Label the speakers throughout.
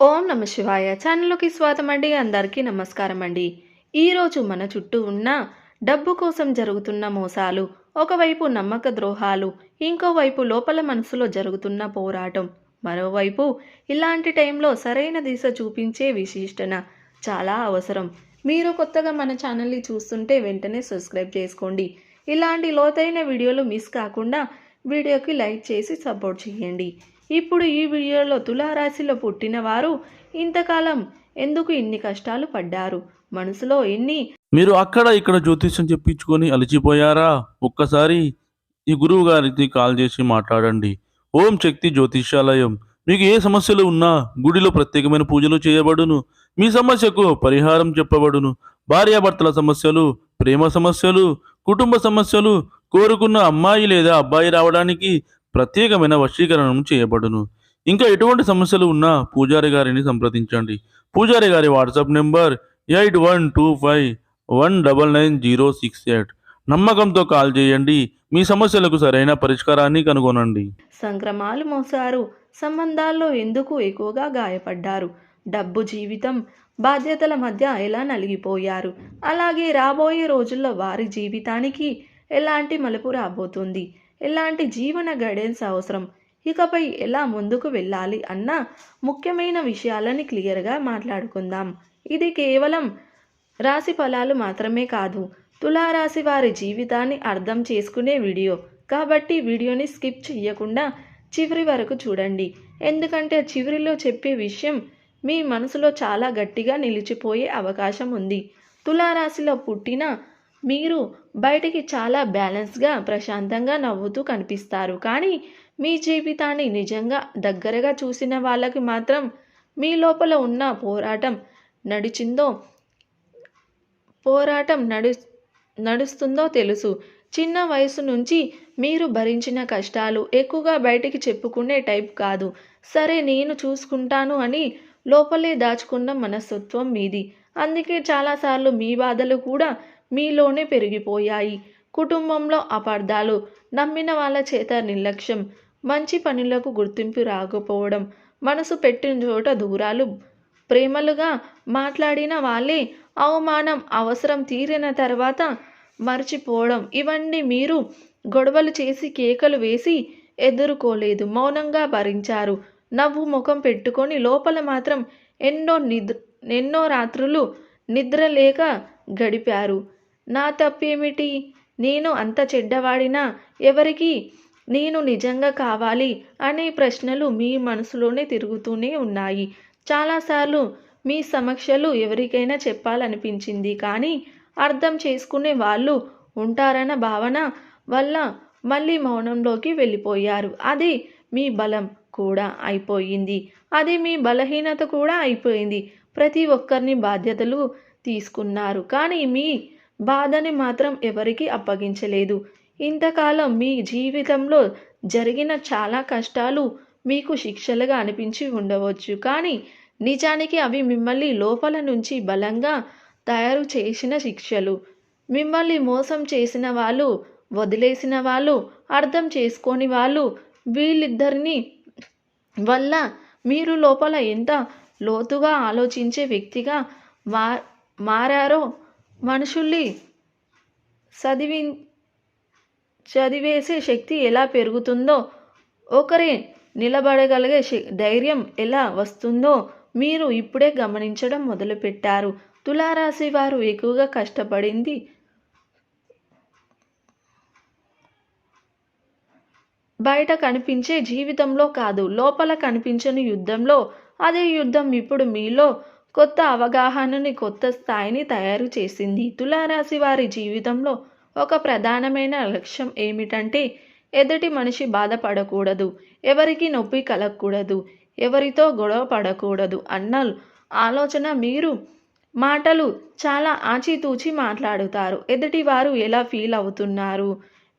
Speaker 1: ఓం నమ శివాయ. ఛానల్లోకి స్వాగతం అండి అందరికీ నమస్కారం అండి ఈరోజు మన చుట్టూ ఉన్న డబ్బు కోసం జరుగుతున్న మోసాలు ఒకవైపు నమ్మక ద్రోహాలు ఇంకోవైపు లోపల మనసులో జరుగుతున్న పోరాటం మరోవైపు ఇలాంటి టైంలో సరైన దిశ చూపించే విశిష్టన చాలా అవసరం. మీరు కొత్తగా మన ఛానల్ని చూస్తుంటే వెంటనే సబ్స్క్రైబ్ చేసుకోండి. ఇలాంటి లోతైన వీడియోలు మిస్ కాకుండా వీడియోకి లైక్ చేసి సపోర్ట్ చేయండి. ఇప్పుడు ఈ వీడియోలో తులారాశిలో పుట్టిన వారు ఇంతకాలం ఎందుకు ఇన్ని కష్టాలు పడ్డారు? మనసులో ఎన్ని
Speaker 2: మీరు అక్కడ ఇక్కడ జ్యోతిష్యం చెప్పించుకొని అలిచిపోయారా? ఒక్కసారి ఈ గురువు గారికి కాల్ చేసి మాట్లాడండి. ఓం శక్తి జ్యోతిష్యాలయం. మీకు ఏ సమస్యలు ఉన్నా గుడిలో ప్రత్యేకమైన పూజలు చేయబడును. మీ సమస్యకు పరిహారం చెప్పబడును. భార్యాభర్తల సమస్యలు ప్రేమ సమస్యలు కుటుంబ సమస్యలు కోరుకున్న అమ్మాయి లేదా అబ్బాయి రావడానికి ప్రత్యేకమైన వశీకరణం చేయబడును. ఇంకా ఎటువంటి సమస్యలు ఉన్నా పూజారి గారిని సంప్రదించండి. పూజారి గారి WhatsApp number eight one two five one double nine zero six eight. నమ్మకంతో కాల్ చేయండి. మీ సమస్యలకు సరైన పరిష్కారాన్ని కనుగొనండి.
Speaker 1: సంక్రమాలు మోసారు సంబంధాల్లో ఎందుకు ఎక్కువగా గాయపడ్డారు? డబ్బు జీవితం బాధ్యతల మధ్య ఎలా నలిగిపోయారు? అలాగే రాబోయే రోజుల్లో వారి జీవితానికి ఎలాంటి మలుపు రాబోతుంది? ఎలాంటి జీవన గైడెన్స్ అవసరం? ఇకపై ఎలా ముందుకు వెళ్ళాలి అన్న ముఖ్యమైన విషయాలని క్లియర్గా మాట్లాడుకుందాం. ఇది కేవలం రాశి ఫలాలు మాత్రమే కాదు తులారాశి వారి జీవితాన్ని అర్థం చేసుకునే వీడియో. కాబట్టి వీడియోని స్కిప్ చేయకుండా చివరి వరకు చూడండి. ఎందుకంటే చివరిలో చెప్పే విషయం మీ మనసులో చాలా గట్టిగా నిలిచిపోయే అవకాశం ఉంది. తులారాశిలో పుట్టిన మీరు బయటికి చాలా బ్యాలెన్స్గా ప్రశాంతంగా నవ్వుతూ కనిపిస్తారు. కానీ మీ జీవితాన్ని నిజంగా దగ్గరగా చూసిన వాళ్ళకి మాత్రం మీ లోపల ఉన్న పోరాటం నడిచిందో పోరాటం నడు నడుస్తుందో తెలుసు. చిన్న వయసు నుంచి మీరు భరించిన కష్టాలు ఎక్కువగా బయటికి చెప్పుకునే టైప్ కాదు. సరే నేను చూసుకుంటాను అని లోపలే దాచుకున్న మనస్తత్వం మీది. అందుకే చాలాసార్లు మీ బాధలు కూడా మీలోనే పెరిగిపోయాయి. కుటుంబంలో అపార్థాలు నమ్మిన వాళ్ళ చేత నిర్లక్ష్యం మంచి పనులకు గుర్తింపు రాకపోవడం మనసు పెట్టిన చోట దూరాలు. ప్రేమలుగా మాట్లాడిన వాళ్ళే అవమానం అవసరం తీరిన తర్వాత మర్చిపోవడం. ఇవన్నీ మీరు గొడవలు చేసి కేకలు వేసి ఎదుర్కోలేదు. మౌనంగా భరించారు. నవ్వు ముఖం పెట్టుకొని లోపల మాత్రం ఎన్నో నిద్ర ఎన్నో రాత్రులు నిద్ర లేక గడిపారు. నా తప్పేమిటి? నేను అంత చెడ్డవాడినా? ఎవరికి? నేను నిజంగా కావాలి? అనే ప్రశ్నలు మీ మనసులోనే తిరుగుతూనే ఉన్నాయి. చాలాసార్లు మీ సమస్యలు ఎవరికైనా చెప్పాలనిపించింది కానీ అర్థం చేసుకునే వాళ్ళు ఉంటారన్న భావన వల్ల మళ్ళీ మౌనంలోకి వెళ్ళిపోయారు. అది మీ బలం కూడా అయిపోయింది. అది మీ బలహీనత కూడా అయిపోయింది. ప్రతి ఒక్కరిని బాధ్యతలు తీసుకున్నారు. కానీ మీ బాధని మాత్రం ఎవరికీ అప్పగించలేదు. ఇంతకాలం మీ జీవితంలో జరిగిన చాలా కష్టాలు మీకు శిక్షలుగా అనిపించి ఉండవచ్చు. కానీ నిజానికి అవి మిమ్మల్ని లోపల నుంచి బలంగా తయారు చేసిన శిక్షలు. మిమ్మల్ని మోసం చేసిన వాళ్ళు వదిలేసిన వాళ్ళు అర్థం చేసుకోని వాళ్ళు వీళ్ళిద్దరిని వల్ల మీరు లోపల ఎంత లోతుగా ఆలోచించే వ్యక్తిగా మారారో మనుషుల్ని చదివి చదివేసే శక్తి ఎలా పెరుగుతుందో ఒకరే నిలబడగలిగే ధైర్యం ఎలా వస్తుందో మీరు ఇప్పుడే గమనించడం మొదలుపెట్టారు. తులారాశి వారు ఎక్కువగా కష్టపడింది బయట కనిపించే జీవితంలో కాదు లోపల కనిపించని యుద్ధంలో అదే యుద్ధం ఇప్పుడు మీలో కొత్త అవగాహనని కొత్త స్థాయిని తయారు చేసింది. తులారాశి వారి జీవితంలో ఒక ప్రధానమైన లక్ష్యం ఏమిటంటే ఎదుటి మనిషి బాధపడకూడదు ఎవరికి నొప్పి కలగకూడదు ఎవరితో గొడవ పడకూడదు అన్న ఆలోచన మీరు మాటలు చాలా ఆచితూచి మాట్లాడుతారు. ఎదుటివారు ఎలా ఫీల్ అవుతున్నారు?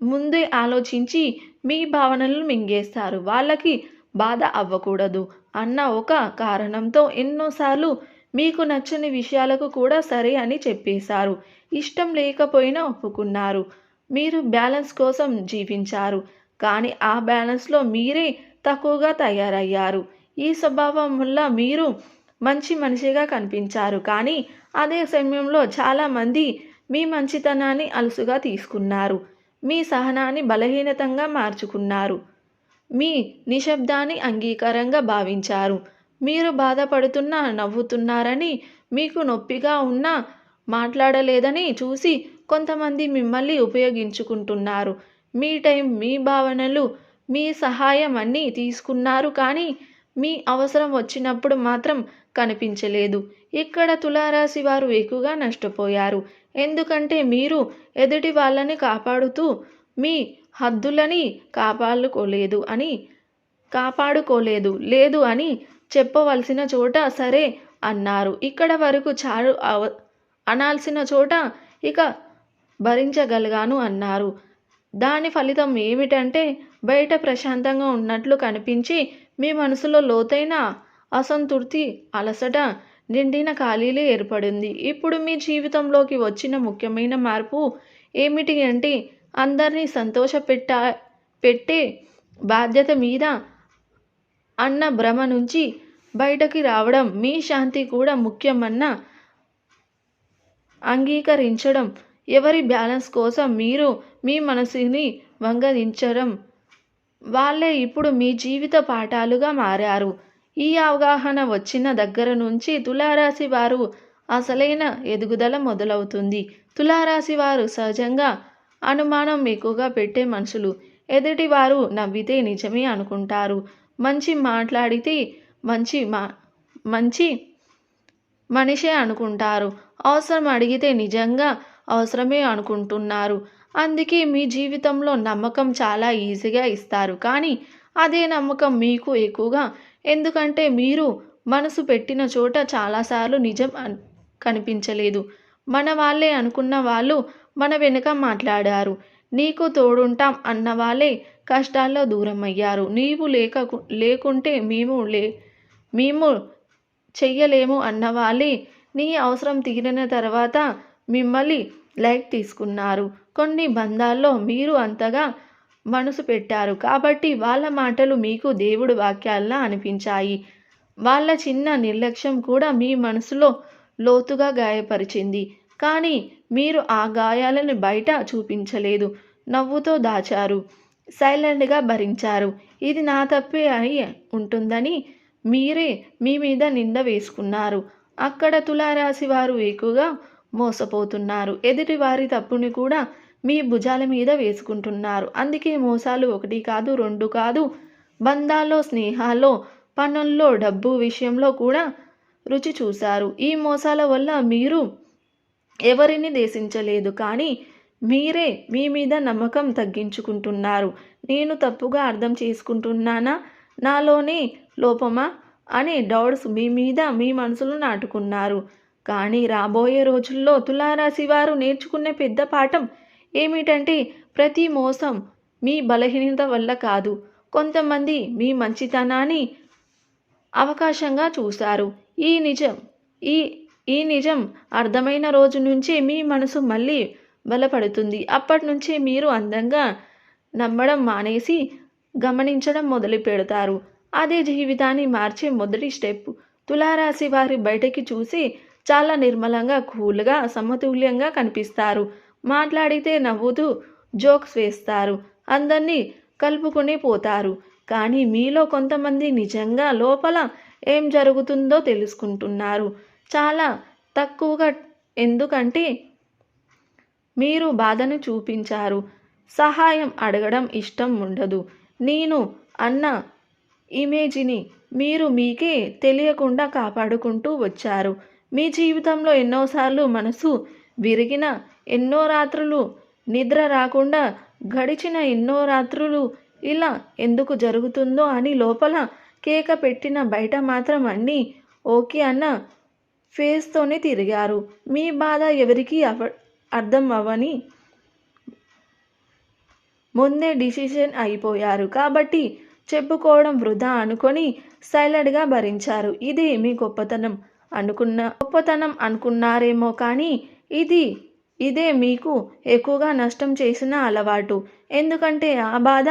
Speaker 1: ముందే ఆలోచించి మీ భావనలు మింగేస్తారు. వాళ్ళకి బాధ అవ్వకూడదు అన్న ఒక కారణంతో ఎన్నోసార్లు మీకు నచ్చని విషయాలకు కూడా సరే అని చెప్పేశారు. ఇష్టం లేకపోయినా ఒప్పుకున్నారు. మీరు బ్యాలెన్స్ కోసం జీవించారు. కానీ ఆ బ్యాలెన్స్లో మీరే తక్కువగా తయారయ్యారు. ఈ స్వభావం వల్ల మీరు మంచి మనిషిగా కనిపించారు. కానీ అదే సమయంలో చాలామంది మీ మంచితనాన్ని అలుసుగా తీసుకున్నారు. మీ సహనాన్ని బలహీనతంగా మార్చుకున్నారు. మీ నిశ్శబ్దాన్ని అంగీకారంగా భావించారు. మీరు బాధపడుతున్నా నవ్వుతున్నారని మీకు నొప్పిగా ఉన్నా మాట్లాడలేదని చూసి కొంతమంది మిమ్మల్ని ఉపయోగించుకుంటున్నారు. మీ టైం మీ భావనలు మీ సహాయం అన్నీ తీసుకున్నారు కానీ మీ అవసరం వచ్చినప్పుడు మాత్రం కనిపించలేదు. ఇక్కడ తులారాశి వారు ఎక్కువగా నష్టపోయారు. ఎందుకంటే మీరు ఎదుటి వాళ్ళని కాపాడుతూ మీ హద్దులని కాపాడుకోలేదు అని కాపాడుకోలేదు లేదు అని చెప్పవలసిన చోట సరే అన్నారు. ఇక్కడ వరకు చాలు అవ అనాల్సిన చోట ఇక భరించగలిగాను అన్నారు. దాని ఫలితం ఏమిటంటే బయట ప్రశాంతంగా ఉన్నట్లు కనిపించి మీ మనసులో లోతైన అసంతృప్తి అలసట నిండిన ఖాళీలు ఏర్పడింది. ఇప్పుడు మీ జీవితంలోకి వచ్చిన ముఖ్యమైన మార్పు ఏమిటి అంటే అందరినీ సంతోష పెట్టే బాధ్యత మీద అన్న భ్రమ నుంచి బయటకి రావడం మీ శాంతి కూడా ముఖ్యమన్న అంగీకరించడం. ఎవరి బ్యాలెన్స్ కోసం మీరు మీ మనసుని వంగదించడం? వాళ్ళే ఇప్పుడు మీ జీవిత పాఠాలుగా మారారు. ఈ అవగాహన వచ్చిన దగ్గర నుంచి తులారాశి వారు అసలైన ఎదుగుదల మొదలవుతుంది. తులారాశి వారు సహజంగా అనుమానం ఎక్కువగా పెట్టే మనుషులు. ఎదుటివారు నవ్వితే నిజమే అనుకుంటారు. మంచి మాట్లాడితే మంచి మా మంచి మనిషే అనుకుంటారు. అవసరం అడిగితే నిజంగా అవసరమే అనుకుంటున్నారు. అందుకే మీ జీవితంలో నమ్మకం చాలా ఈజీగా ఇస్తారు. కానీ అదే నమ్మకం మీకు ఎక్కువగా ఎందుకంటే మీరు మనసు పెట్టిన చోట చాలాసార్లు నిజం కనిపించలేదు. మన వాళ్ళే అనుకున్న వాళ్ళు మన వెనుక మాట్లాడారు. నీకు తోడుంటాం అన్న వాళ్ళే కష్టాల్లో దూరం అయ్యారు నీవు లేక లేకుంటే మేము లే మేము చెయ్యలేము అన్న వాళ్ళే నీ అవసరం తీరిన తర్వాత మిమ్మల్ని లైక్ తీసుకున్నారు. కొన్ని బంధాల్లో మీరు అంతగా మనసు పెట్టారు. కాబట్టి వాళ్ళ మాటలు మీకు దేవుడు వాక్యాల్లా అనిపించాయి. వాళ్ళ చిన్న నిర్లక్ష్యం కూడా మీ మనసులో లోతుగా గాయపరిచింది. కానీ మీరు ఆ గాయాలను బయట చూపించలేదు. నవ్వుతో దాచారు. సైలెంట్గా భరించారు. ఇది నా తప్పే అయి ఉంటుందని మీరే మీ మీద నింద వేసుకున్నారు. అక్కడ తులారాశి వారు ఎక్కువగా మోసపోతున్నారు. ఎదుటి వారి తప్పుని కూడా మీ భుజాల మీద వేసుకుంటున్నారు. అందుకే మోసాలు ఒకటి కాదు రెండు కాదు. బంధాల్లో స్నేహాల్లో పనుల్లో డబ్బు విషయంలో కూడా రుచి చూశారు. ఈ మోసాల వల్ల మీరు ఎవరిని దేశించలేదు కానీ మీరే మీ మీద నమ్మకం తగ్గించుకుంటున్నారు. నేను తప్పుగా అర్థం చేసుకుంటున్నానా? నాలోనే లోపమా? అనే డౌట్స్ మీ మీద మీ మనసులో నాటుకున్నారు. కానీ రాబోయే రోజుల్లో తులారాశి వారు నేర్చుకునే పెద్ద పాఠం ఏమిటంటే ప్రతి మోసం మీ బలహీనత వల్ల కాదు. కొంతమంది మీ మంచితనాన్ని అవకాశంగా చూశారు ఈ నిజం ఈ ఈ నిజం అర్థమైన రోజు నుంచే మీ మనసు మళ్ళీ బలపడుతుంది. అప్పటి నుంచే మీరు అందంగా నమ్మడం మానేసి గమనించడం మొదలు పెడతారు. అదే జీవితాన్ని మార్చే మొదటి స్టెప్. తులారాశి వారి బయటకి చూసి చాలా నిర్మలంగా కూల్గా సమతుల్యంగా కనిపిస్తారు. మాట్లాడితే నవ్వుతూ జోక్స్ వేస్తారు. అందరినీ కలుపుకొని పోతారు. కానీ మీలో కొంతమంది నిజంగా లోపల ఏం జరుగుతుందో తెలుసుకుంటున్నారు. చాలా తక్కువగా ఎందుకంటే మీరు బాధను చూపించారు. సహాయం అడగడం ఇష్టం ఉండదు. నేను అన్న ఇమేజిని మీరు మీకే తెలియకుండా కాపాడుకుంటూ వచ్చారు. మీ జీవితంలో ఎన్నోసార్లు మనసు విరిగిన ఎన్నో రాత్రులు నిద్ర రాకుండా గడిచిన ఎన్నో రాత్రులు ఇలా ఎందుకు జరుగుతుందో అని లోపల కేక పెట్టిన బయట మాత్రం అన్నీ ఓకే అన్న ఫేస్తోనే తిరిగారు. మీ బాధ ఎవరికీ అవ అర్థం అవ్వని ముందే డిసిషన్ అయిపోయారు. కాబట్టి చెప్పుకోవడం వృధా అనుకొని సైలెంట్గా భరించారు. ఇది మీ గొప్పతనం అనుకున్న గొప్పతనం అనుకున్నారేమో కానీ ఇది ఇదే మీకు ఎక్కువగా నష్టం చేసిన అలవాటు. ఎందుకంటే ఆ బాధ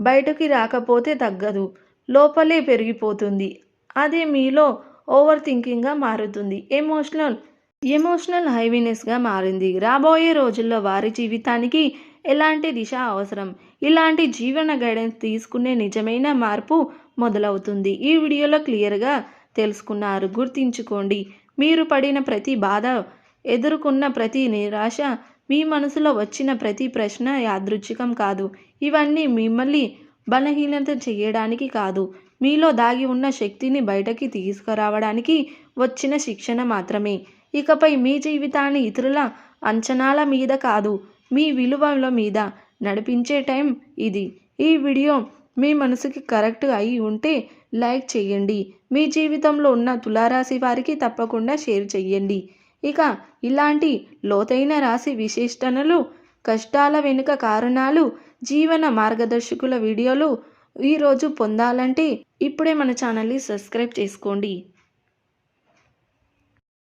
Speaker 1: బయటకి రాకపోతే తగ్గదు. లోపలే పెరిగిపోతుంది. అదే మీలో ఓవర్ థింకింగ్గా మారుతుంది. ఎమోషనల్ ఎమోషనల్ హైవీనెస్గా మారింది. రాబోయే రోజుల్లో వారి జీవితానికి ఎలాంటి దిశ అవసరం? ఇలాంటి జీవన గైడెన్స్ తీసుకునే నిజమైన మార్పు మొదలవుతుంది. ఈ వీడియోలో క్లియర్గా తెలుసుకున్నారు. గుర్తించుకోండి మీరు పడిన ప్రతి బాధ ఎదుర్కొన్న ప్రతి నిరాశ మీ మనసులో వచ్చిన ప్రతి ప్రశ్న యాదృచ్ఛికం కాదు. ఇవన్నీ మిమ్మల్ని బలహీనత చేయడానికి కాదు. మీలో దాగి ఉన్న శక్తిని బయటకి తీసుకురావడానికి వచ్చిన శిక్షణ మాత్రమే. ఇకపై మీ జీవితాన్ని ఇతరుల అంచనాల మీద కాదు మీ విలువల మీద నడిపించే టైం ఇది. ఈ వీడియో మీ మనసుకి కరెక్ట్ అయి ఉంటే లైక్ చేయండి. మీ జీవితంలో ఉన్న తులారాశి వారికి తప్పకుండా షేర్ చేయండి. ఇక ఇలాంటి లోతైన రాశి విశేషణలు కష్టాల వెనుక కారణాలు జీవన మార్గదర్శకుల వీడియోలు ఈరోజు పొందాలంటే ఇప్పుడే మన ఛానల్ని సబ్స్క్రైబ్ చేసుకోండి.